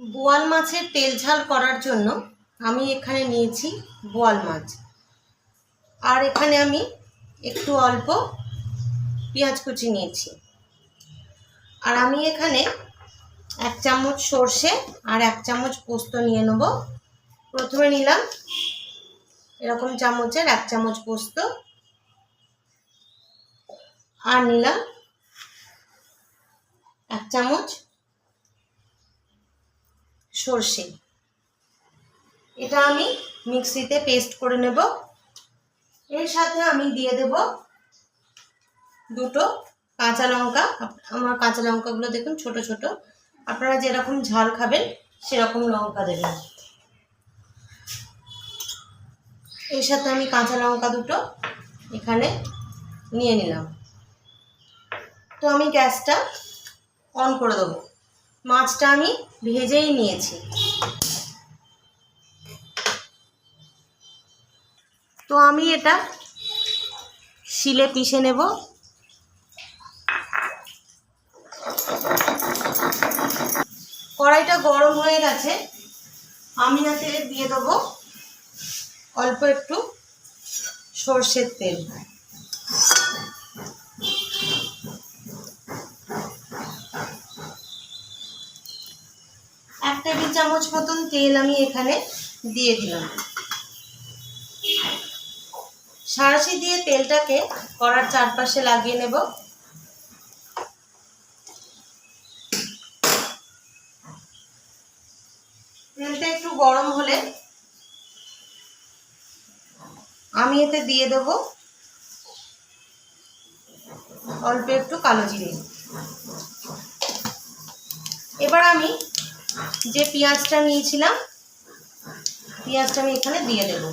বোয়াল মাছের তেল ঝাল করার জন্য আমি এখানে নিয়েছি বোয়াল মাছ। আর এখানে আমি একটু অল্প পেঁয়াজ কুচি নিয়েছি। আর আমি এখানে এক চামচ সর্ষে আর এক চামচ পোস্ত নিয়ে নেব। প্রথমে নিলাম এরকম চামচের এক চামচ পোস্ত। আর নিলাম এক চামচ সর্ষে। এটা আমি মিক্সিতে পেস্ট করে নেব। এর সাথে আমি দিয়ে দেব দুটো কাঁচা লঙ্কা। আমার কাঁচা লঙ্কাগুলো দেখুন ছোট ছোট। আপনারা যেরকম ঝাল খাবেন, সেরকম লঙ্কা দেবেন। এর সাথে আমি কাঁচা লঙ্কা দুটো এখানে নিয়ে নিলাম। তো আমি গ্যাসটা অন করে দেবো। মাছটা আমি ভেজেই নিয়েছি। তো আমি এটা শিলে পিষে নেব। কড়াইটা গরম হয়ে গেছে। আমি নাতে দিয়ে দেবো অল্প একটু সর্ষের তেল। টেবিল চামচ মতন তেল আমি এখানে দিয়ে দিলাম। সাঁড়াশি দিয়ে তেলটাকে কড়ার চারপাশে লাগিয়ে নেব। তেলটা একটু গরম হলে আমি এতে দিয়ে দেব অল্প একটু কালো জিরে। এবার আমি যে পেঁয়াজটা নিয়েছিলাম, পেঁয়াজটা আমি এখানে দিয়ে দেব।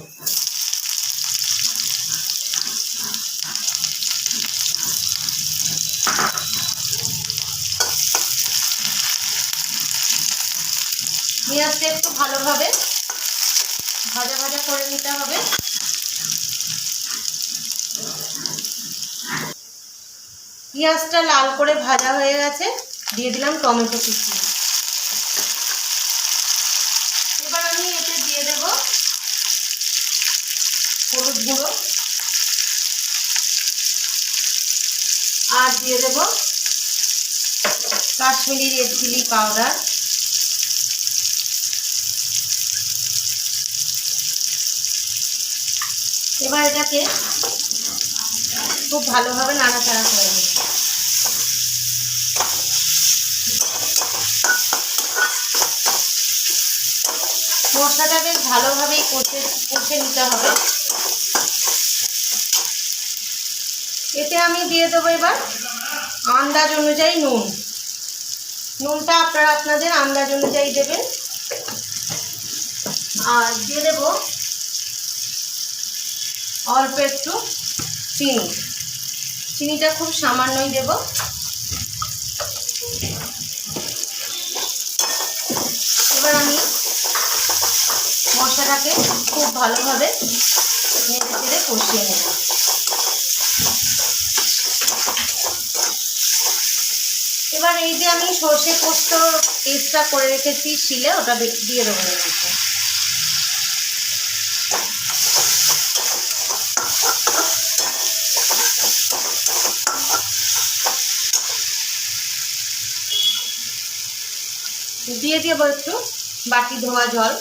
পেঁয়াজটা একটু ভালোভাবে ভাজা ভাজা করে নিতে হবে। পেঁয়াজটা লাল করে ভাজা হয়ে গেছে, দিয়ে দিলাম টমেটো কুচি এবার আমি এতে দিয়ে দেব হলুদ গুঁড়ো। আর দিয়ে দেব কাশ্মীরি রেড চিলি পাউডার। এবার এটাকে খুব ভালোভাবে নাড়াচাড়া করে নেব। মশলাটা বেশ ভালোভাবেই কষে কষে নিতে হবে। এতে আমি দিয়ে দেবো এবার আন্দাজ অনুযায়ী নুন। নুনটা আপনারা আপনাদের আন্দাজ অনুযায়ী দেবেন। আর দিয়ে দেব অল্প একটু চিনি। চিনিটা খুব সামান্যই দেব। এবার আমি মশলাটাকে খুব ভালোভাবে নেড়ে চেড়ে কষিয়ে নেব এবার এই যে আমি সর্ষে পোস্ত পেস্টটা করে রেখেছি, শিলে ওটা দিয়ে দেবো মধ্যে। দিয়ে দেবো একটু বাটি ধোয়া জল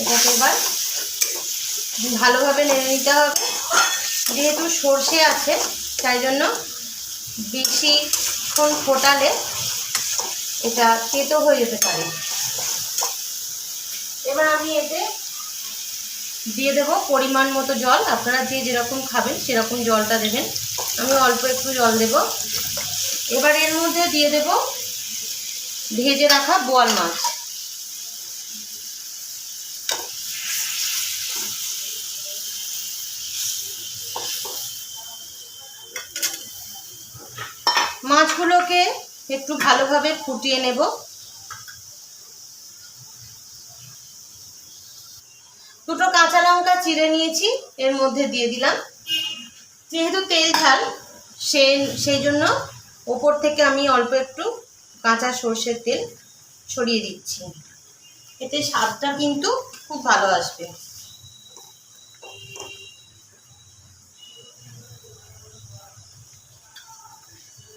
এটাকে এবার ভালোভাবে নেড়ে নিতে হবে। যেহেতু সর্ষে আছে, তাই জন্য বেশিক্ষণ ফোটালে এটা তেতো হয়ে যেতে পারে। এবার আমি এতে দিয়ে দেব পরিমাণ মতো জল। আপনারা যে যেরকম খাবেন সেরকম জলটা দেবেন। আমি অল্প একটু জল দেব। এবার এর মধ্যে দিয়ে দেব ভেজে রাখা বোয়াল মাছ। মাছগুলোকে একটু ভালোভাবে ফুটিয়ে নেব। দুটো কাঁচা লঙ্কা চিড়ে নিয়েছি, এর মধ্যে দিয়ে দিলাম। যেহেতু তেল ঝাল, সে, সেই জন্য ওপর থেকে আমি অল্প একটু কাঁচা সর্ষের তেল ছড়িয়ে দিচ্ছি। এতে স্বাদটা কিন্তু খুব ভালো আসবে।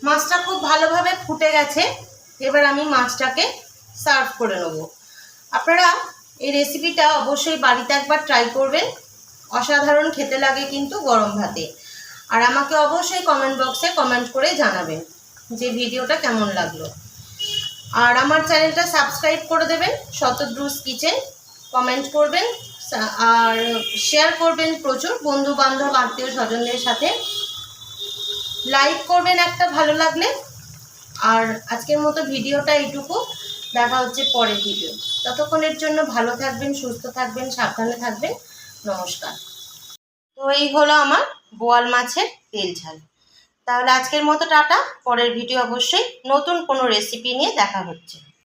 মাছটা খুব ভালোভাবে ফুটে গেছে, এবার আমি মাছটাকে সার্ভ করে নেব। আপনারা এই রেসিপিটা অবশ্যই বাড়িতে একবার ট্রাই করবেন, অসাধারণ খেতে লাগে কিন্তু গরম ভাতে। আর আমাকে অবশ্যই কমেন্ট বক্সে কমেন্ট করে জানাবেন যে ভিডিওটা কেমন লাগল। আর আমার চ্যানেলটা সাবস্ক্রাইব করে দেবেন, শতদ্রুস কিচেন, কমেন্ট করবেন আর শেয়ার করবেন প্রচুর বন্ধু বান্ধব আত্মীয় স্বজনদের সাথে। লাইক করবেন একটা ভালো লাগলে। আর আজকের মতো ভিডিওটা এইটুকু। দেখা হচ্ছে পরের ভিডিও। ততক্ষণের জন্য ভালো থাকবেন, সুস্থ থাকবেন, সাবধানে থাকবেন। নমস্কার। তো এই হলো আমার বোয়াল মাছের তেল ঝাল। তাহলে আজকের মতো টাটা। পরের ভিডিও অবশ্যই নতুন কোনো রেসিপি নিয়ে দেখা হচ্ছে।